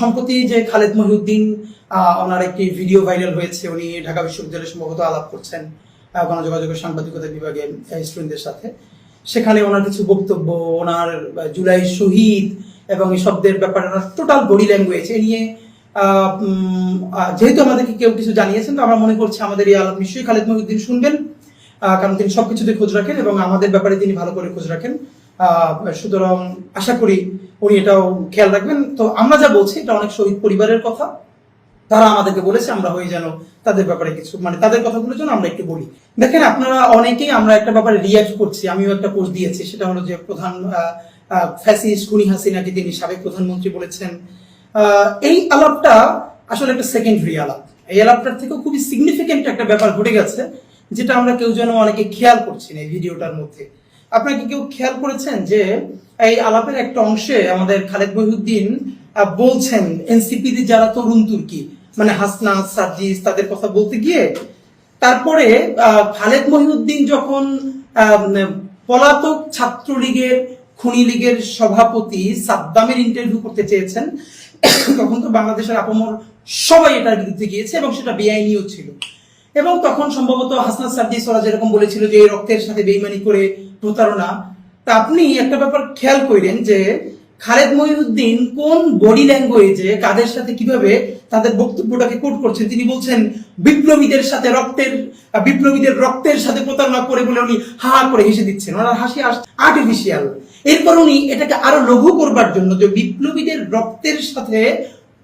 সম্প্রতি যে খালেদ মহিউদ্দিন ওনার একটি ভিডিও ভাইরাল হয়েছে, উনি ঢাকা বিশ্ববিদ্যালয়ে সম্ভবত আলাপ করছেন গণযোগাযোগের সাংবাদিকতা বিভাগে স্টুডেন্টদের সাথে। সেখানে ওনার কিছু বক্তব্য, ওনার জুলাই শহীদ এবং এই শব্দের ব্যাপারে ওনার টোটাল বডি ল্যাঙ্গুয়েজ এ নিয়ে যেহেতু আমাদেরকে কেউ কিছু জানিয়েছেন, তো আমরা মনে করছি আমাদের এই আলাপ নিশ্চয়ই খালেদ মহিউদ্দিন শুনবেন কারণ তিনি সবকিছুতে খোঁজ রাখেন এবং আমাদের ব্যাপারে তিনি ভালো করে খোঁজ রাখেন। সুতরাং আশা করি উনি এটাও খেয়াল রাখবেন। তো আমরা যা বলছি, এটা অনেক শহীদ পরিবারের কথা। তারা আমাদেরকে বলেছে, আমরা হয়ে যেন তাদের ব্যাপারে কিছু মানে তাদের কথাগুলো যেন আমরা একটু বলি। দেখেন, আপনারা অনেকেই আমরা একটা ব্যাপারে রিয়াক্ট করছি, আমিও একটা পোস্ট দিয়েছি, সেটা হলো যে প্রধান ফ্যাসিস্ট খুনি হাসিনাকে তিনি সাবেক প্রধানমন্ত্রী বলেছেন। এই আলাপটা আসলে একটা সেকেন্ডারি আলাপ। এই আলাপটার থেকেও খুবই সিগনিফিকেন্ট একটা ব্যাপার ঘটে গেছে, যেটা আমরা কেউ যেন অনেকে খেয়াল করছি না এই ভিডিওটার মধ্যে। আপনারা কি কেউ খেয়াল করেছেন যে এই আলাপের একটা অংশে আমাদের খালেদ মহিউদ্দিন বলছেন এনসিপি যারা তরুণ তুর্কি মানে হাসনা সার্জিস তাদের কথা বলতে গিয়ে, তারপরে খালেদ মহিউদ্দিন যখন পলাতক ছাত্রলীগের, খুনি লীগের সভাপতি সাদ্দামের ইন্টারভিউ করতে চেয়েছেন, তখন তো বাংলাদেশের আপমর সবাই এটার বিরুদ্ধে গিয়েছে এবং সেটা বেআইনিও ছিল। এবং তখন সম্ভবত হাসনাত সার্জিস ওরা যেরকম বলেছিল যে এই রক্তের সাথে বেইমানি করে প্রতারণা, তা আপনি একটা ব্যাপার খেয়াল করেন যে খালেদ মহিউদ্দিন কোন বডি ল্যাঙ্গুয়েজে কাদের সাথে কীভাবে তাদের বক্তব্যটাকে কোট করছেন? তিনি বলছেন, বিপ্লবীদের সাথে রক্তের বিপ্লবীদের রক্তের সাথে প্রতারণা করে বলে উনি হা করে হেসে দিচ্ছেন। ওনার হাসি আর্টিফিশিয়াল এরপর উনি এটাকে আরও লঘু করবার জন্য যে বিপ্লবীদের রক্তের সাথে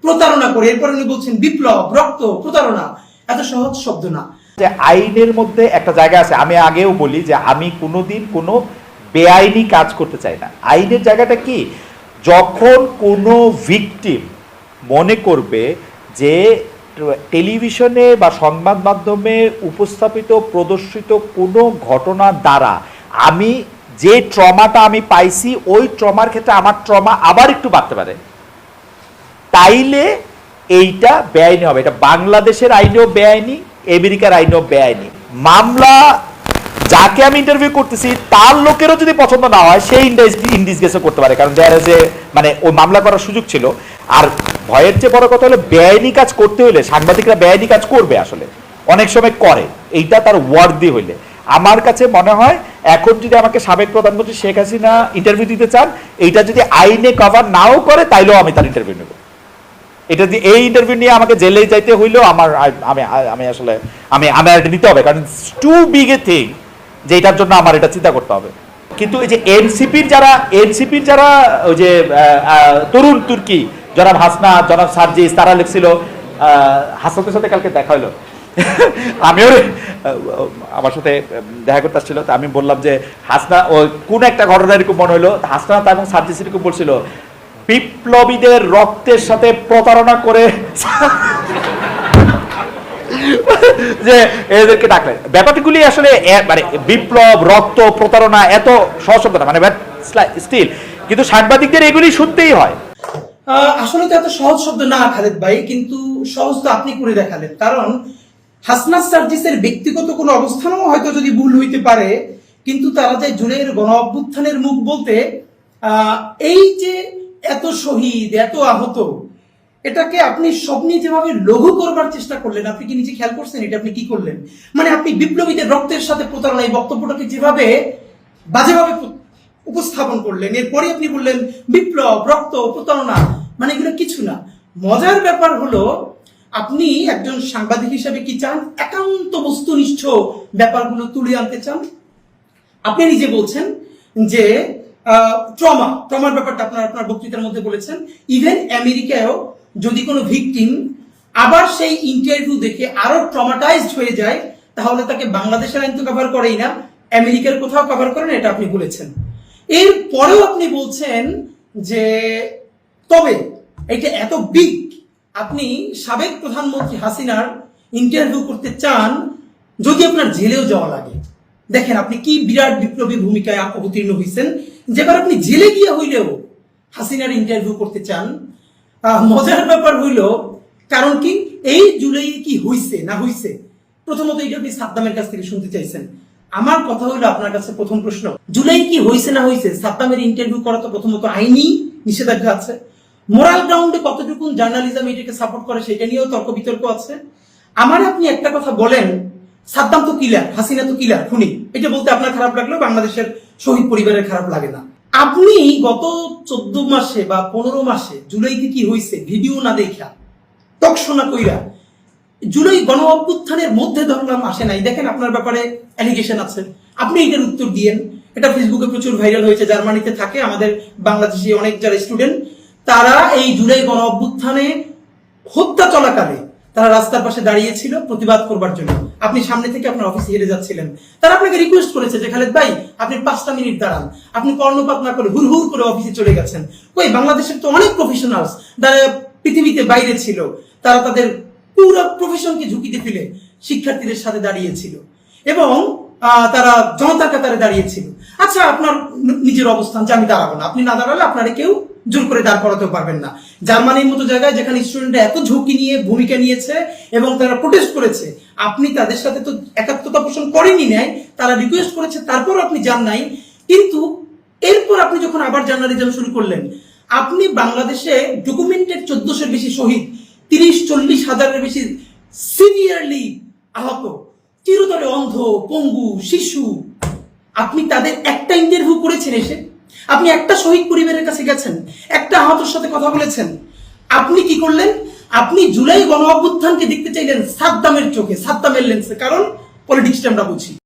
প্রতারণা করে, এরপর উনি বলছেন, বিপ্লব, রক্ত, প্রতারণা। এত সহজ শব্দ না। যে আইনের মধ্যে একটা জায়গা আছে, আমি আগেও বলি যে আমি কোনোদিন কোনো বেআইনি কাজ করতে চাই না। আইনের জায়গাটা কি? যখন কোনো ভিকটিম মনে করবে যে টেলিভিশনে বা সংবাদ মাধ্যমে উপস্থাপিত, প্রদর্শিত কোনো ঘটনা দ্বারা আমি যে ট্রমাটা আমি পাইছি, ওই ট্রমার ক্ষেত্রে আমার ট্রমা আবার একটু বাড়তে পারে। তাইলে এইটা বেআইনি হবে। এটা বাংলাদেশের আইনেও বেআইনি আমেরিকার আইনেও বেআইনি। মামলা যাকে আমি ইন্টারভিউ করতেছি, তার লোকেরও যদি পছন্দ না হয়, সেই ইনডিসগেসও করতে পারে। কারণ দেয়ার যে মানে ওই মামলা করার সুযোগ ছিল। আর ভয়ের চেয়ে বড় কথা হলো, বেআইনি কাজ করতে হলে সাংবাদিকরা বেআইনি কাজ করবে আসলে। অনেক সময় করে। এইটা তার ওয়ার্দি হইলে। আমার কাছে মনে হয়, এখন যদি আমাকে সাবেক প্রধানমন্ত্রী শেখ হাসিনা ইন্টারভিউ দিতে চান, এইটা যদি আইনে কভার নাও করে, তাইলেও আমি তার ইন্টারভিউ নেব। এটা দিয়ে এই ইন্টারভিউ নিয়ে আমাকে জেলে যাইতে হইলেও আমার আমি আমি আসলে আমি আমি এটা নিতে হবে। কারণ টু বিগ এ থিং যে এটার জন্য আমার এটা চিন্তা করতে হবে। কিন্তু এই যে এনসিপির যারা এনসিপির যারা ওই যে তরুণ তুর্কি জনাব হাসনা জনাব সার্জিস তারা লিখছিল আহ, হাসনাতের সাথে কালকে দেখা হলো আমিও আমার সাথে দেখা করতে আসছিল। তা আমি বললাম যে হাসনা ও কোন একটা ঘটনা এরকম মনে হলো হাসনা এবং সার্জিস এরকম বলছিল বিপ্লবীদের রক্তের সাথে প্রতারণা করে যে এদেরকে ডাকলেন ব্যাপারগুলি আসলে মানে বিপ্লব, রক্ত, প্রতারণা এত সহজ শব্দ না মানে স্টিল কিন্তু সাংবাদিকদের এগুলি শুনতেই হয়। আসলে তো এত সহজ শব্দ না, খালেদ ভাই, কিন্তু সহজ তো আপনি করে দেখালেন। কারণ হাসনাত সার্জিসের ব্যক্তিগত কোনো অবস্থানও হয়তো যদি ভুল হইতে পারে, কিন্তু তারা যে জুনের গণ অভ্যুত্থানের মুখ বলতে এই যে শহীদ, এত আহত। এটাকে আপনি স্বপ্নে যেভাবে লঘু করবার চেষ্টা করলেন, আপনি কি নিজে খেয়াল করছেন এটা আপনি কি করলেন? মানে আপনি বিপ্লবীদের রক্তের সাথে প্রতারণা এই বক্তব্যটাকে যেভাবে বাজেভাবে উপস্থাপন করলেন, এরপরে আপনি বললেন বিপ্লব, রক্ত, প্রতারণা মানে এগুলো কিছু না। মজার ব্যাপার হলো, আপনি একজন সাংবাদিক হিসেবে কি চান? একান্ত বস্তুনিষ্ঠ ব্যাপারগুলো তুলে আনতে চান? আপনি নিজে বলছেন যে ট্রমা, ট্রমার ব্যাপারটা আপনার আপনার বক্তৃতার মধ্যে বলেছেন। ইভেন আমেরিকায়ও যদি কোনো ভিকটিম আবার সেই ইন্টারভিউ দেখে আরও ট্রমাটাইজড হয়ে যায়, তাহলে তাকে বাংলাদেশের আইন তো কভার করেই না, আমেরিকার কোথাও কভার করে না এটা আপনি বলেছেন। এর পরেও আপনি বলছেন যে, তবে এটা এত বিগ আপনি সাবেক প্রধানমন্ত্রী হাসিনার ইন্টারভিউ করতে চান, যদি আপনার জেলেও যাওয়া লাগে। দেখেন, আপনি কি বিরাট বিপ্লবী ভূমিকায় অবতীর্ণ হয়েছেন যেবার আপনি জেলে গিয়ে হইলেও হাসিনার ইন্টারভিউ করতে চান মজার ব্যাপার হইল, কারণ কি, এই জুলাই কি হইছে, না হইছে, প্রথমত এটা আপনি সাদ্দামের কাছ থেকে শুনতে চাইছেন। আমার কথা হইল আপনার কাছে প্রথম প্রশ্ন, জুলাই কি হইছে, না হইছে? সাদ্দামের ইন্টারভিউ করা তো প্রথমত আইনি নিষেধাজ্ঞা আছে। মোরাল গ্রাউন্ডে কতটুকু জার্নালিজম এটাকে সাপোর্ট করে সেটা নিয়েও তর্ক বিতর্ক আছে। আমার আপনি একটা কথা বলেন, সাদ্দাম তো কিলার হাসিনা তো কিলার খুনি। এটা বলতে আপনার খারাপ লাগল বাংলাদেশের শহীদ পরিবারের খারাপ লাগে না। আপনি গত চোদ্দ মাসে বা পনেরো মাসে জুলাইতে কি হয়েছে ভিডিও না দেখা টকশোনা কইরা, জুলাই গণ অভ্যুত্থানের মধ্যে ধরলাম, আসে নাই। দেখেন আপনার ব্যাপারে অ্যালিগেশন আছে। আপনি এটার উত্তর দিয়েন। এটা ফেসবুকে প্রচুর ভাইরাল হয়েছে, জার্মানিতে থাকে, আমাদের বাংলাদেশি অনেক যারা স্টুডেন্ট তারা এই জুলাই গণ অভ্যুত্থানে হত্যা চলাকালে তারা রাস্তার পাশে দাঁড়িয়েছিল প্রতিবাদ করবার জন্য। আপনি সামনে থেকে আপনার অফিসে হেরে যাচ্ছিলেন। তারা আপনাকে রিকোয়েস্ট করেছে যে, খালেদ ভাই, আপনি পাঁচটা মিনিট দাঁড়ান। আপনি কর্ণপাত না করে হুর হুর করে অফিসে চলে গেছেন। ওই বাংলাদেশের তো অনেক প্রফেশনালস যারা পৃথিবীতে বাইরে ছিল। তারা তাদের পুরো প্রফেশনকে ঝুঁকিতে ফেলে শিক্ষার্থীদের সাথে দাঁড়িয়েছিল এবং তারা জনতার কাতারে দাঁড়িয়েছিল। আচ্ছা আপনার নিজের অবস্থান যে আমি দাঁড়াবো না। আপনি না দাঁড়ালে আপনারা কেউ জোর করে দাঁড় করাতেও পারবেন না। জার্মানির মতো জায়গায় যেখানে স্টুডেন্টরা এত ঝুঁকি নিয়ে ভূমিকা নিয়েছে এবং তারা প্রোটেস্ট করেছে, আপনি তাদের সাথে তো একাত্মতা পোষণ করেনি নেয় তারা রিকোয়েস্ট করেছে তারপর আপনি যান নাই। কিন্তু এরপর আপনি যখন আবার জার্নালিজম শুরু করলেন, আপনি বাংলাদেশে ডকুমেন্টেড চোদ্দশোর বেশি শহীদ, তিরিশ, চল্লিশ হাজারের বেশি সিভিয়ারলি আহত, চিরতরে অন্ধ, পঙ্গু, শিশু, আপনি তাদের একটা ইন্টারভিউ করেছেন এসে? আপনি একটা শহীদ পরিবারের কাছে গেছেন, একটা আহতর সাথে কথা বলেছেন। আপনি কি করলেন? আপনি জুলাই গণ অভ্যুত্থানকে দেখতে চাইলেন সাদ্দামের চোখে, সাদ্দামের লেন্সে কারণ পলিটিক্সটা আমরা বুঝি।